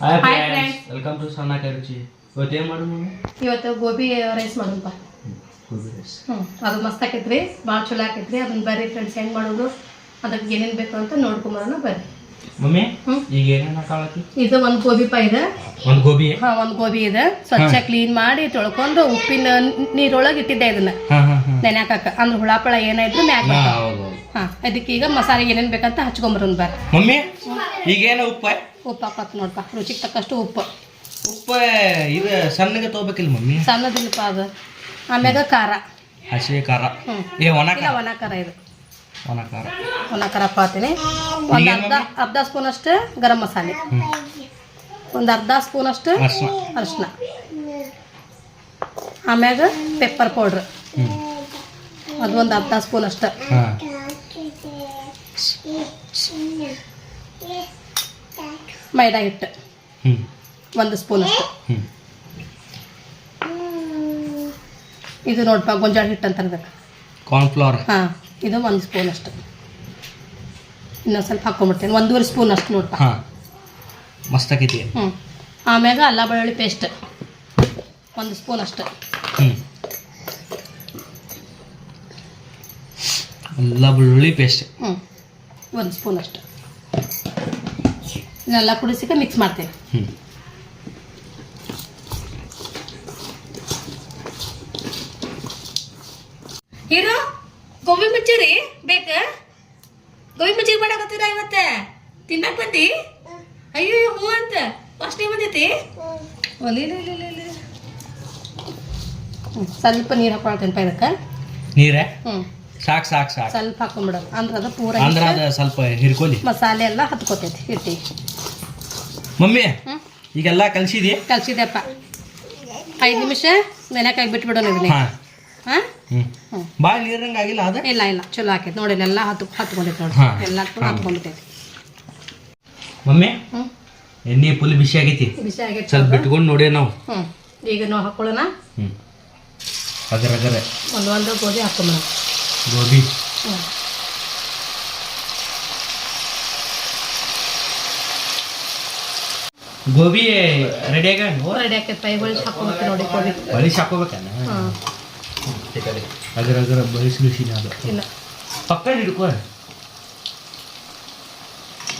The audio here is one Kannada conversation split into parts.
ಹಾಯ್ ಫ್ರೆಂಡ್ಸ್ ವೆಲ್ಕಮ್ ಟು ಸಣ್ಣ ಕರುಚಿ ಇವತ್ತು ಏನು ಮಾಡೋಣ ಇವತ್ತು ಗೋಬಿ ರೈಸ್ ಮಾಡೋಣಪ್ಪ ಗೋಬಿ ರೈಸ್ ಹ್ಞೂ ಅದು ಮಸ್ತ್ ಆಕೈತ್ರಿ. ಭಾಳ ಚಲೋ ಆಕೈತ್ರಿ. ಅದನ್ನ ಬರ್ರಿ ಫ್ರೆಂಡ್ಸ್ ಹೆಂಗೆ ಮಾಡೋದು? ಅದಕ್ಕೆ ಏನೇನು ಬೇಕು ಅಂತ ನೋಡ್ಕೊಂಬರೋಣ ಬರ್ರಿ. ಮಮ್ಮಿ. ಈಗ ಏನೇನು ಹಾಕಾಳತಿ ಇದು ಒಂದು ಗೋಬಿ ಪಾ ಇದೆ. ಒಂದು ಗೋಬಿ? ಹಾಂ ಒಂದು ಗೋಬಿ ಇದೆ. ಸ್ವಚ್ಛ ಕ್ಲೀನ್ ಮಾಡಿ ತೊಳ್ಕೊಂಡು ಉಪ್ಪಿನ ನೀರೊಳಗೆ ಇಟ್ಟಿದ್ದೆ ಇದನ್ನ. ನೆನ್ಯಾಕಕ್ಕ ಅಂದ್ರೆ ಹುಳಾಪಳ ಏನಾಯ್ತು ಮ್ಯಾಕ್ ಹಾಂ ಅದಕ್ಕೆ ಈಗ ಮಸಾಲೆ ಏನೇನು ಬೇಕಂತ ಹಚ್ಕೊಂಬರೋಣ ಬರ್ರಿ ಮಮ್ಮಿ ಈಗೇನು ಉಪ್ಪು? ಉಪ್ಪು ಹಾಕತ್ ನೋಡಪ್ಪ ರುಚಿಗೆ ತಕ್ಕಷ್ಟು ಉಪ್ಪು. ಉಪ್ಪು ಇದು ಸಣ್ಣಗೆ ತೊಗೋಬೇಕಿಲ್ಲ ಮಮ್ಮಿ? ಸಣ್ಣದಿಲ್ಲಪ್ಪ ಅದು. ಆಮ್ಯಾಗ ಖಾರ. ಹಸಿ ಖಾರ. ಏ ಒಣ ಖಾರ? ಒಣ ಖಾರ ಇದು. ಒಣ ಖಾರ. ಒಣ ಖಾರ ಹಾಕ್ತೀನಿ ಒಂದು ಅರ್ಧ ಅರ್ಧ ಸ್ಪೂನ್ ಅಷ್ಟು ಗರಂ ಮಸಾಲೆ. ಒಂದು ಅರ್ಧ ಸ್ಪೂನ್ ಅಷ್ಟು ಅರ್ಶಿನ ಆಮ್ಯಾಗ ಪೆಪ್ಪರ್ ಪೌಡ್ರ್ ಹ್ಞೂ ಅದು ಒಂದು ಅರ್ಧ ಸ್ಪೂನ್ ಅಷ್ಟು ಮೈದಾ ಹಿಟ್ಟು. ಒಂದು ಸ್ಪೂನ್ ಅಷ್ಟು. ಹ್ಞೂ ಇದು ನೋಡಪ್ಪ ಗೊಂಜಾಳ ಹಿಟ್ಟು ಅಂತ ಅದಕ್ಕೆ ಕಾರ್ನ್ಫ್ಲವರ್ ಹಾಂ ಇದು ಒಂದು ಸ್ಪೂನ್ ಅಷ್ಟು. ಇನ್ನೊಂದು ಸ್ವಲ್ಪ ಹಾಕ್ಕೊಂಬಿಡ್ತೀನಿ ಒಂದೂವರೆ ಸ್ಪೂನ್ ಅಷ್ಟು ನೋಡಪ್ಪ ಹಾಂ. ಮಸ್ತ್ ಆಕೈತಿ. ಹ್ಞೂ ಆಮ್ಯಾಗ ಅಲ್ಲ ಬೆಳ್ಳುಳ್ಳಿ ಪೇಸ್ಟ್ ಒಂದು ಸ್ಪೂನ್ ಅಷ್ಟು. ಹ್ಞೂ ಅಲ್ಲ ಬೆಳ್ಳುಳ್ಳಿ ಪೇಸ್ಟ್ ಹ್ಞೂ ಒಂದು ಸ್ಪೂನ್ ಅಷ್ಟು. ಇದನ್ನೆಲ್ಲ ಕುಡಿಸಿಕ ಮಿಕ್ಸ್ ಮಾಡ್ತೇವೆ. ಹ್ಞೂ ಹೀರೋ ಗೋಬಿ ಮಂಚೂರಿ ಬೇಕ? ಗೋಬಿ ಮಂಚೂರಿ ಮಾಡಕತ್ತೀರ ಇವತ್ತ. ತಿನ್ನಕ್ ಬಂದಿ? ಅಯ್ಯೋ ಹ್ಞೂ ಅಂತ. ಫಸ್ಟ್ ಟೈಮ್ ಬಂದೈತಿ? ಸ್ವಲ್ಪ ನೀರು ಹಾಕೊಳ್ತೇನೆ ಇದಕ್ಕೆ? ನೀರ? ಹ್ಞೂ ಸಾಕು ಸಾಕು ಸಾಕು. ಸ್ವಲ್ಪ ಹಾಕೊಂಡ್ಬಿಡೋದು ಅಂದ್ರೆ ಅದು ಪೂರ ಅಂದ್ರೆ ಅದು ಸ್ವಲ್ಪ ಹಿರ್ಕೊಲಿ. ಮಸಾಲೆ ಎಲ್ಲ ಹತ್ಕೋತೈತಿ ಹಿಟ್ಟಿ. ಮಮ್ಮಿ ಈಗೆಲ್ಲ ಕಲ್ಸಿದಿ? ಕಲ್ಸಿದೆಪ್ಪ ಐದು ನಿಮಿಷ ನೆನಕಾಗಿ ಬಿಟ್ಬಿಡೋಣ ಇದನ್ನ ಹಾಂ. ಹಾಂ? ಹ್ಞೂ ಭಾಳ ನೀರಂಗೆ ಆಗಿಲ್ಲ ಅದು? ಇಲ್ಲ ಇಲ್ಲ. ಚಲೋ ಹಾಕೈತಿ ನೋಡಿ ಎಲ್ಲ ಹತ್ತು ಹತ್ಕೊಂಡೈತಿ ನೋಡಿ. ಎಲ್ಲ ಹಾ. ಹತ್ಕೊಂಡ್ಬಿಟ್ಟೈತಿ. ಮಮ್ಮಿ ಹ್ಞೂ ಎಣ್ಣೆ ಫುಲ್ ಬಿಸಿ ಆಗೈತಿ. ಬಿಸಿ ಆಗೈತಿ ಸ್ವಲ್ಪ ಬಿಟ್ಕೊಂಡು ನೋಡಿ ನಾವು. ಹ್ಞೂ ಈಗ ನಾವು ಹಾಕೊಳ್ಳೋಣ. ಹ್ಞೂ ಅದರ ಅದರ ಒಂದೊಂದು ಒಂದು ಗೋಧಿ ಹಾಕೊಂಬೋಣ ಗೋಬಿ ಹ್ಞೂ ಗೋಬಿ ರೆಡಿ ಆಗ ರೆಡಿ ಆಕೈತಿ ಪೈಗಳು ಹಾಕೊಂಬಿಡ್ತೀವಿ ನೋಡಿ ಗೋಧಿ ಬಳಿಸಿ ಹಾಕೋಬೇಕನ್ನ ಹಾಂ ಅಗರ ಅಗರ ಬಳಿಸಿ ಬಿಸಿನ ಅದು ಇಲ್ಲ ಪಕ್ಕ ಹಿಡ್ಕೋ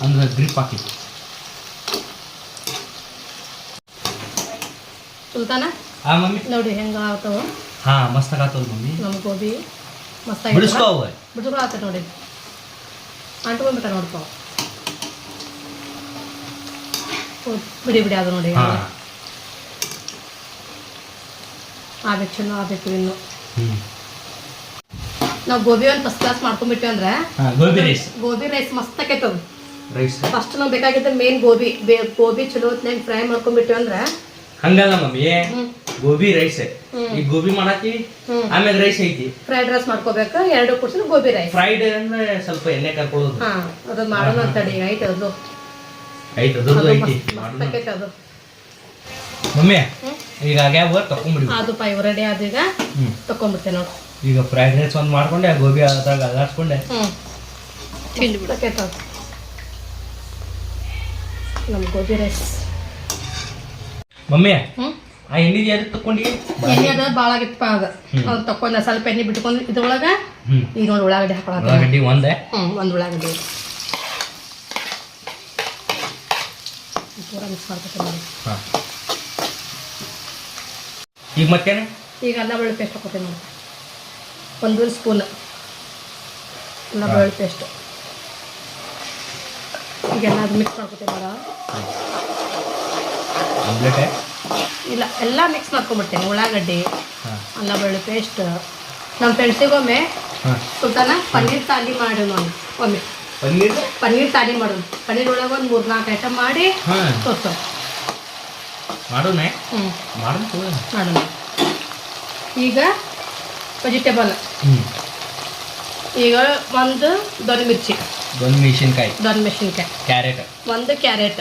ಅಂದ್ರೆ ಗ್ರಿಪ್ ಹಾಕಿ ಸುಲ್ತಾನ ಆ ಮಮ್ಮಿ ನೋಡಿ ಹೆಂಗೆ ಆಗ್ತಾವ ಹಾ ಮಸ್ತ್ ಆಗತ್ತಲ್ಲ ಮಮ್ಮಿ ನಮ್ಮ ಗೋಬಿ ಮಸ್ತ್ ಬಿಡಿಸ್ಕೋ ಬಿಡ್ಸ್ಕೊ ಆತ ನೋಡಿ. ಅಂಟ್ಕೊಂಡ್ಬಿಟ್ಟ ನೋಡ್ಕೊ. ಬಿಡಿ ಬಿಡಿ ಅದು ನೋಡಿ. ಆಗ್ಬೇಕು ಚಲೋ ಆಗ್ಬೇಕು ಇನ್ನು. ನಾವು ಗೋಬಿ ಒಂದು ಫಸ್ಟ್ ಕ್ಲಾಸ್ ಮಾಡ್ಕೊಂಡ್ಬಿಟ್ಟಿವಿ ಅಂದ್ರೆ ಗೋಬಿ ರೈಸ್ ಗೋಬಿ ರೈಸ್ ಮಸ್ತ್ ಆಕೈತದ ರೈಸ್ ಫಸ್ಟ್ ನಾವು ಬೇಕಾಗಿದ್ದ ಮೇನ್ ಗೋಬಿ. ಗೋಬಿ ಚಲೋ ಹೊತ್ನ್ಯಾಗ ಫ್ರೈ ಮಾಡ್ಕೊಂಡ್ಬಿಟ್ಟಿವಿ ಅಂದ್ರೆ ಹಂಗಲ್ಲ ಮಮ್ಮಿ. ಗೋಬಿ ರೈಸ್ ಈ ಈಗ ಗೋಬಿ ಮಾಡಾಕಿ ಆಮೇಲೆ ರೈಸ್ ಐತಿ. ಫ್ರೈಡ್ ರೈಸ್ ಮಾಡ್ಕೋಬೇಕು? ಎರಡು ಕೊಡ್ತೀನಿ ಗೋಬಿ ರೈಸ್ ಫ್ರೈಡ್ ಅಂದ್ರೆ ಸ್ವಲ್ಪ ಎಣ್ಣೆ ಕರ್ಕೊಳ್ಳೋದು ಹಾ ಅದು ಮಾಡೋಣ ತಡಿ ಐತೆ ಅದು. ಐತೆ ಅದು ಐತಿ. ಆಕೈತೆ ಅದು. ಮಮ್ಮಿ. ಈಗ ಆಗ್ಯಾವ ತಕೊಂಬಿಡಿ. ಅದು ಪೈ ರೆಡಿ ಆದ ಈಗ ತಕೊಂಡ್ಬಿಡ್ತೇನೆ ನೋಡಿ. ಈಗ ಫ್ರೈಡ್ ರೈಸ್ ಒಂದು ಮಾಡ್ಕೊಂಡೆ ಗೋಬಿ ಅದ್ರಾಗ ಅಲ್ಲಾಡ್ಸ್ಕೊಂಡೆ. ಅದು. ನಮ್ಮ ಗೋಬಿ ರೈಸ್ ಮಮ್ಮಿ ಆ ಎಣ್ಣೆ ಯಾವ್ದು ತಕೊಂಡಿ ಎಣ್ಣೆ ಅದ ಭಾಳ ಆಗಿತ್ತಪ್ಪ ಅದು. ಅದ ಅದು ತಕೊಂಡ ಸ್ವಲ್ಪ ಎಣ್ಣೆ ಬಿಟ್ಕೊಂಡು ಇದ್ರೊಳಗ ಈಗ ಒಂದು ಉಳ್ಳಾಗಡ್ಡಿ ಹಾಕೊಳತ್ತ ಉಳ್ಳಾಗಡ್ಡಿ ಒಂದೇ? ಹ್ಞೂ ಒಂದು ಉಳ್ಳಾಗಡ್ಡಿ. ಪೂರ ಮಿಕ್ಸ್ ಮಾಡ್ಕೊತೀನಿ ಹಾ. ಈಗ ಮತ್ತೇನೆ? ಈಗ ಅಲ್ಲ ಬೆಳ್ಳುಳ್ಳಿ ಪೇಸ್ಟ್ ಹಾಕೋತೀನಿ ನೋಡಿ. ಒಂದು ಸ್ಪೂನ್ ಅನ್ನ ಬೆಳ್ಳುಳ್ಳಿ ಪೇಸ್ಟ್. ಈಗೆಲ್ಲ ಅದು ಮಿಕ್ಸ್ ಮಾಡ್ಕೊತೀನಿ ನೋಡ. ಆಮ್ಲೆಟ್? ಇಲ್ಲ ಎಲ್ಲ ಮಿಕ್ಸ್ ಮಾಡ್ಕೊಂಡ್ಬಿಡ್ತೇನೆ. ಉಳ್ಳಾಗಡ್ಡಿ ಅಲ್ಲ ಬೆಳ್ಳುಳ್ಳಿ ಪೇಸ್ಟ್ ನಮ್ಮ ಫ್ರೆಂಡ್ಸಿಗೊಮ್ಮೆ ಸುತ್ತಾನ ಸುಲ್ತಾನ ಪನ್ನೀರ್ ತಾಲಿ ಮಾಡಿ ನೋಡಿ ಒಮ್ಮೆ. ಪನ್ನೀರ್? ಪನ್ನೀರ್ ತಾಲಿ ಮಾಡೋದು ಪನ್ನೀರ್ ಒಳಗೆ ಒಂದು ಮೂರ್ ನಾಲ್ಕು ಐಟಮ್ ಮಾಡಿ ತೋರ್ಸೋ. ಮಾಡೋಣ? ಮಾಡೋಣ. ಮಾಡೋಣ. ಈಗ ವೆಜಿಟೇಬಲ್ ಈಗ ಒಂದು ದೊಡ್ಡ ಮಿರ್ಚಿ ದೊಡ್ಡ ಮೆಣಸಿನ್ಕಾಯಿ ದೊಡ್ಡ ಮೆಣಸಿನ್ಕಾಯಿ ಕ್ಯಾರೆಟ್. ಒಂದು ಕ್ಯಾರೆಟ್.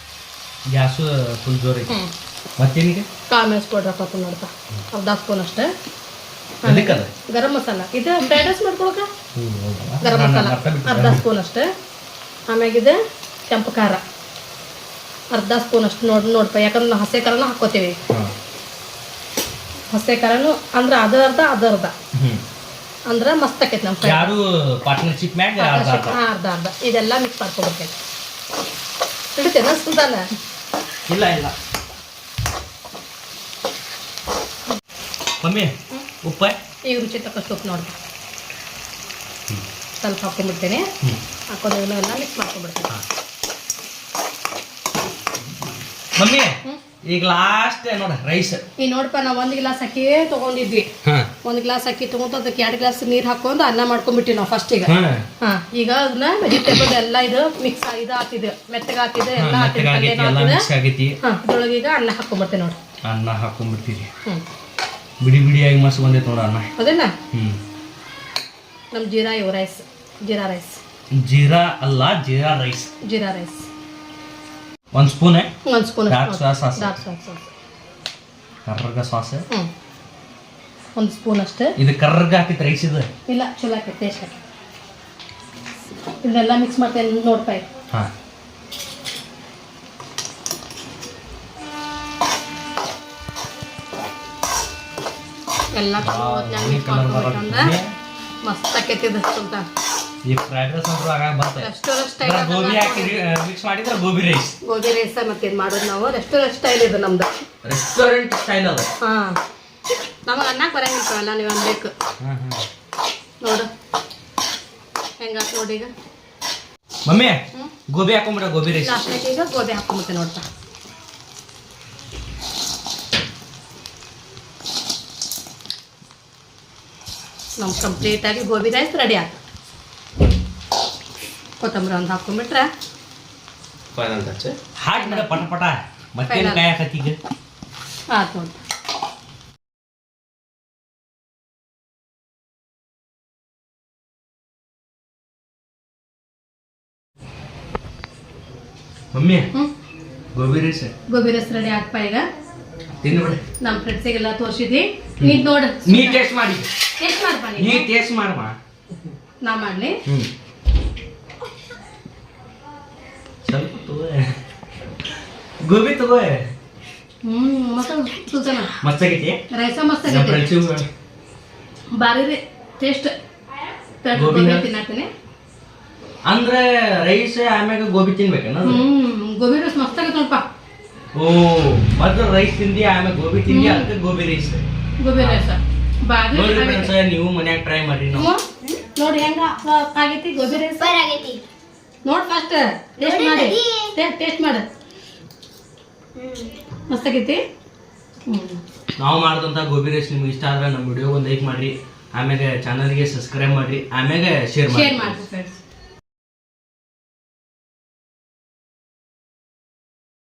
ಗ್ಯಾಸು ಫುಲ್ ಜೋರ್ ಐತಿ ಹ್ಞೂ ಮತ್ತೇನಿಗೆ ಕಾಳು ಮೆಣಸು ಪೌಡ್ರ್ ಹಾಕೋತ ಅರ್ಧ ಸ್ಪೂನ್ ಅಷ್ಟೇ. ಗರಂ ಮಸಾಲ. ಇದು ಫ್ರೈಡ್ ರೈಸ್ ಮಾಡ್ಕೊಳಕ? ಗರಂ ಮಸಾಲ. ಅರ್ಧ ಸ್ಪೂನ್ ಅಷ್ಟೇ. ಆಮ್ಯಾಗಿದೆ ಕೆಂಪು ಖಾರ. ಅರ್ಧ ಸ್ಪೂನ್ ಅಷ್ಟು. ನೋಡಿ ನೋಡಪ್ಪ ಯಾಕಂದ್ರೆ ನಾವು ಹಸೆ ಖಾರನೂ ಹಾಕೋತೀವಿ ಹಸೆ ಖಾರನು ಅಂದ್ರೆ ಅದ ಅರ್ಧ ಅದ ಅರ್ಧ. ಅಂದ್ರೆ ಮಸ್ತ್ ಆಕೈತಿ ನಮ್ಮ ಫ್ರೈ ಯಾರು ಪಾರ್ಟ್ನರ್ಶಿಪ್ ಮ್ಯಾಗ ಅರ್ಧ ಅರ್ಧ? ಹಾಂ ಅರ್ಧ ಅರ್ಧ. ಇದೆಲ್ಲ ಮಿಕ್ಸ್ ಮಾಡ್ಕೊಬಿಡ್ತೇನೆ. ಹಿಡಿತೇನ ಸುಲ್ತಾನ ಇಲ್ಲ ಇಲ್ಲ. ಮಮ್ಮಿ ಉಪ್ಪ? ಈಗ ರುಚಿ ತಕ್ಕಷ್ಟು ಉಪ್ಪು ನೋಡಿ ಸ್ವಲ್ಪ ಹಾಕೊಂಡ್ಬಿಡ್ತೇನೆ ಹಾಕೊಂಡು ಎಲ್ಲ ಮಿಕ್ಸ್ ಮಾಡ್ಕೊಂಡ್ಬಿಡ್ತೇನೆ. ಮಮ್ಮಿ ಈಗ ಲಾಸ್ಟ್ ನೋಡ ರೈಸ್ ಈ ನೋಡಪ್ಪ ನಾವು ಒಂದು ಗ್ಲಾಸ್ ಅಕ್ಕಿ ತಗೊಂಡಿದ್ವಿ. ಹಾಂ. ಒಂದು ಗ್ಲಾಸ್ ಅಕ್ಕಿ ತೊಗೊಂಡು ಅದಕ್ಕೆ ಎರಡು ಗ್ಲಾಸ್ ನೀರು ಹಾಕೊಂಡು ಅನ್ನ ಮಾಡ್ಕೊಂಡ್ಬಿಟ್ಟಿವಿ ನಾವು ಫಸ್ಟಿಗೆ ಹಾಂ. ಈಗ ಅದನ್ನ ವೆಜಿಟೇಬಲ್ ಎಲ್ಲ ಇದು ಮಿಕ್ಸ್ ಇದು ಹಾಕಿದೆ. ಮೆತ್ತಗೆ ಹಾಕಿದೆ ಎಲ್ಲ ಹಾಕಿದೆ ಹಾಂ ಇದ್ರೊಳಗೆ ಈಗ ಅನ್ನ ಹಾಕೊಂಡ್ಬರ್ತೇನೆ ನೋಡಿ. ಅನ್ನ ಹಾಕೊಂಡ್ಬಿಡ್ತೀರಿ ಬಿಡಿ ಬಿಡಿಯಾಗಿ ಮಸ್ತ್ ಬಂದೈತೆ ನೋಡ ಅನ್ನ. ಅದೇನ ಹ್ಞೂ ನಮ್ಮ ಜೀರಾ ಇವು ರೈಸ್ ಜೀರಾ ರೈಸ್ ಜೀರಾ ಅಲ್ಲ ಜೀರಾ ರೈಸ್ ಜೀರಾ ರೈಸ್ ಒಂದು ಸ್ಪೂನ್ ಒಂದು spoon. Dark sauce. Dark sauce ಕರ್ರಗ sauce ಹ್ಞೂ ಒಂದು ಸ್ಪೂನ್ ಅಷ್ಟೇ. ಇದು ಕರ್ರಗ ಹಾಕಿ ರೈಸ್ ಇದು ಇಲ್ಲ ಚಲೋ ಆಕೈತೆ ಟೇಸ್ಟ್ ಹಾಕಿ ಇದನ್ನೆಲ್ಲ ಮಿಕ್ಸ್ ಮಾಡ್ತೇನೆ ನೋಡ್ತಾ ಇರಿ. ಹಾಂ. ಎಲ್ಲ ಮಸ್ತ್ ಆಕೈತಿ ಇದು ಸುಲ್ತಾನ್ ಈ ಫ್ರೈಡ್ ರೈಸ್ ಅಂತೂ ಆಗಾಗ ಬರ್ತದೆ ರೆಸ್ಟೋರೆಂಟ್ ಸ್ಟೈಲ್ ಗೋಬಿ ಹಾಕಿ ಮಿಕ್ಸ್ ಮಾಡಿದ್ರೆ ಗೋಬಿ ರೈಸ್ ಗೋಬಿ ರೈಸ್ ಮತ್ತೆ ಏನು ಮಾಡೋದು ನಾವು? ರೆಸ್ಟೋರೆಂಟ್ ಸ್ಟೈಲ್ ಇದು ನಮ್ದು. ರೆಸ್ಟೋರೆಂಟ್ ಸ್ಟೈಲ್ ಅದು. ಹಾಂ. ನಮಗೆ ಅನ್ನಕ್ಕೆ ಬರಂಗಿಲ್ಲ ಎಲ್ಲ ನೀವು ಅನ್ಬೇಕು ನೋಡು. ಹೆಂಗಾತ್ ನೋಡಿ ಈಗ. ಮಮ್ಮಿ ಗೋಬಿ ಹಾಕೊಂಬಿಡ ಗೋಬಿ ರೈಸ್ ಈಗ ಗೋಬಿ ಹಾಕೊಂಬಿಡ್ತೀನಿ ನೋಡ್ತಾ ನಮ್ಮ ಕಂಪ್ಲೀಟಾಗಿ ಗೋಬಿ ರೈಸ್ ರೆಡಿ ಆಯ್ತು ಕೊತ್ತಂಬರಿ ಒಂದು ಹಾಕೊಂಡ್ಬಿಟ್ರೆ ಹಾಕ್ಬಿಡ ಪಟ ಪಟ. ಮತ್ತೆ ಕಾಯಕತ್ತೀಗ ಆಯ್ತು ನೋಡಿ. Mummy gobi rice. Gobi rice ready ಆಗ್ಪ ಈಗ. ತಿನ್ಬಿಡ ನಮ್ಮ ಫ್ರೆಂಡ್ಸಿಗೆಲ್ಲ ತೋರಿಸಿದ್ವಿ. ನೀ ನೋಡು. ನೀ ಟೇಸ್ಟ್ ಮಾಡಿ. ಟೇಸ್ಟ್ ಮಾಡ್ಪ ನೀ ಟೇಸ್ಟ್ ಮಾಡಮ್ಮ ನಾ ಮಾಡಲಿ. ಸ್ವಲ್ಪ ತಗೋ. ಗೋಬಿ ತಗೋ. ಹ್ಮ್ ಮಸ್ತ್ ಆಗೈತಿ? ರೈಸ ಮಸ್ತ್ ಆಗೈತೆ. ಫ್ರೆಂಡ್ಸಿಗೂ ಭಾರಿ ರೀ. ಟೇಸ್ಟ್? ಗೋಬಿ ತಿನ್ನತ್ತೀನಿ. ಅಂದ್ರೆ ರೈಸ್ ಆಮ್ಯಾಗ ಗೋಬಿ ತಿನ್ಬೇಕೇನ? ಹ್ಮ್ ಗೋಬಿ ರೈಸ್ ಮಸ್ತ್ ಆಗುತ್ತೆ ನೋಡಪ್ಪ. ಓ ಮೊದ್ಲು ರೈಸ್ ತಿಂದಿ ಆಮೇಲೆ ಗೋಬಿ ತಿಂದಿ ಅದಕ್ಕೆ ಗೋಬಿ ರೈಸ್ ಗೋಬಿ ರೈಸ್ ನೋಡ್ರಿ. ಫ್ರೆಂಡ್ಸ್ ನೀವು ಮನ್ಯಾಗ ಟ್ರೈ ಮಾಡಿ ನಾವು. ನೋಡಿ ಹೆಂಗ ಆಗೈತಿ ಗೋಬಿ ರೈಸ್ ಆಗೈತಿ. ನೋಡ್ ಫಸ್ಟ್ ಟೇಸ್ಟ್ ಮಾಡಿ. ಟೇಸ್ಟ್ ಮಾಡು. ಮಸ್ತ್ ಆಗೈತಿ? ನಾವು ಮಾಡಿದಂತ ಗೋಬಿ ರೈಸ್ ನಿಮ್ಗೆ ಇಷ್ಟ ಆದ್ರೆ ನಮ್ಮ ವಿಡಿಯೋ ಒಂದು ಲೈಕ್ ಮಾಡ್ರಿ. ಆಮೇಲೆ ಚಾನಲ್ಗೆ ಸಬ್ಸ್ಕ್ರೈಬ್ ಮಾಡ್ರಿ. ಆಮೇಲೆ ಶೇರ್ ಶೇರ್ ಮಾಡಿ